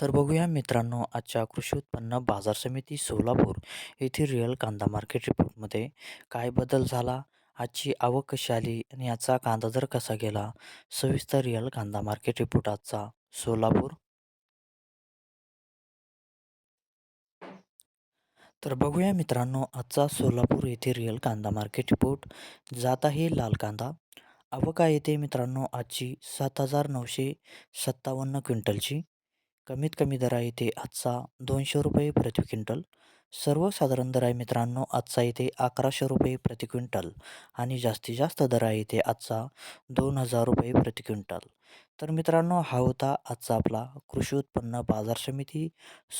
तर बघूया मित्रांनो आजच्या कृषी उत्पन्न बाजार समिती सोलापूर येथील रिअल कांदा मार्केट रिपोर्टमध्ये काय बदल झाला? आजची आवक कशी आली आणि याचा कांदा दर कसा गेला? सविस्तर रिअल कांदा मार्केट रिपोर्ट आजचा सोलापूर. तर बघूया मित्रांनो आजचा सोलापूर येथे रिअल कांदा मार्केट रिपोर्ट जात आहे लाल कांदा. आवका येते मित्रांनो आजची सात हजार नऊशे सत्तावन्न क्विंटलची. कमीत कमी दर आहे ते आजचा दोनशे रुपये प्रति क्विंटल. सर्वसाधारण दर आहे मित्रांनो आजचा इथे अकराशे रुपये प्रति क्विंटल आणि जास्तीत जास्त दर आहे ते आजचा दोन हजार रुपये प्रति क्विंटल. तर मित्रांनो हा होता आजचा आपला कृषी उत्पन्न बाजार समिती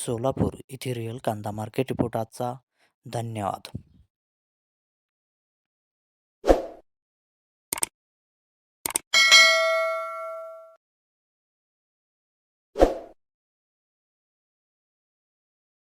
सोलापूर इथे रिअल कांदा मार्केट रिपोर्ट आजचा. धन्यवाद.